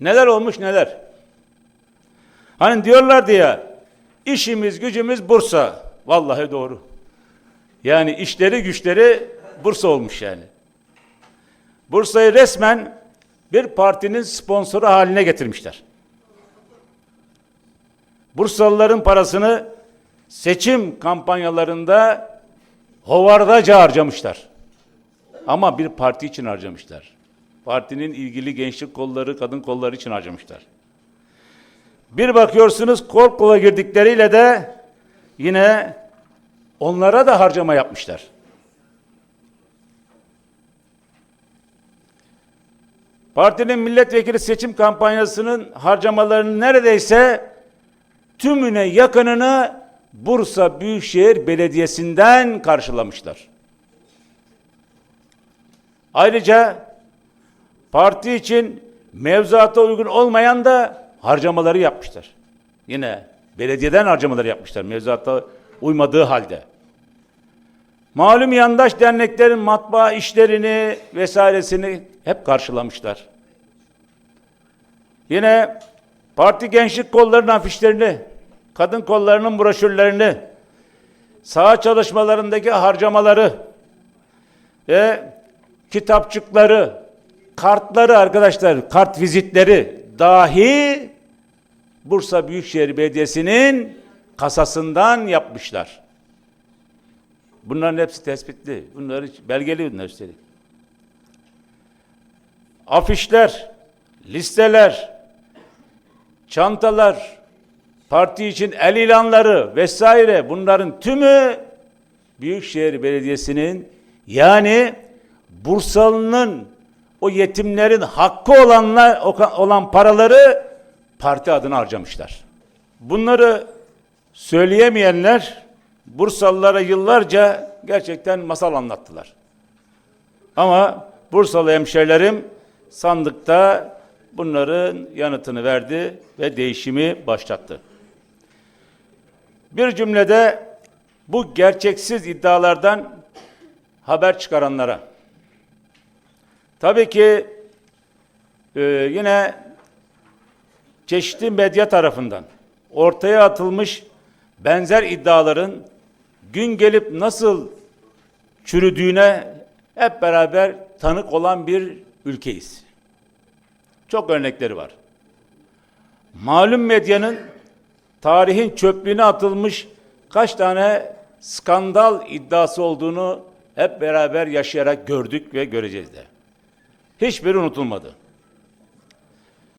Neler olmuş neler. Hani diyorlardı ya işimiz gücümüz Bursa. Vallahi doğru. Yani işleri güçleri Bursa olmuş yani. Bursa'yı resmen bir partinin sponsoru haline getirmişler. Bursalıların parasını seçim kampanyalarında hovardaca harcamışlar. Ama bir parti için harcamışlar. Partinin ilgili gençlik kolları, kadın kolları için harcamışlar. Bir bakıyorsunuz kol kola girdikleriyle de yine onlara da harcama yapmışlar. Partinin milletvekili seçim kampanyasının harcamalarının neredeyse tümüne yakınını Bursa Büyükşehir Belediyesi'nden karşılamışlar. Ayrıca parti için mevzuata uygun olmayan da harcamaları yapmışlar. Yine belediyeden harcamaları yapmışlar mevzuata uymadığı halde. Malum yandaş derneklerin matbaa işlerini vesairesini hep karşılamışlar. Yine parti gençlik kollarının afişlerini, kadın kollarının broşürlerini, saha çalışmalarındaki harcamaları ve kitapçıkları, kartları arkadaşlar, kart vizitleri dahi Bursa Büyükşehir Belediyesi'nin kasasından yapmışlar. Bunların hepsi tespitli. Bunları belgeli bunlar üstelik. Afişler, listeler, çantalar, parti için el ilanları vesaire bunların tümü Büyükşehir Belediyesi'nin yani Bursalı'nın o yetimlerin hakkı olanlar olan paraları parti adına harcamışlar. Bunları söyleyemeyenler Bursalılara yıllarca gerçekten masal anlattılar. Ama Bursalı hemşerilerim sandıkta bunların yanıtını verdi ve değişimi başlattı. Bir cümlede bu gerçeksiz iddialardan haber çıkaranlara, tabii ki e, yine çeşitli medya tarafından ortaya atılmış benzer iddiaların gün gelip nasıl çürüdüğüne hep beraber tanık olan bir ülkeyiz. Çok örnekleri var. Malum medyanın tarihin çöplüğüne atılmış kaç tane skandal iddiası olduğunu hep beraber yaşayarak gördük ve göreceğiz de. Hiçbiri unutulmadı.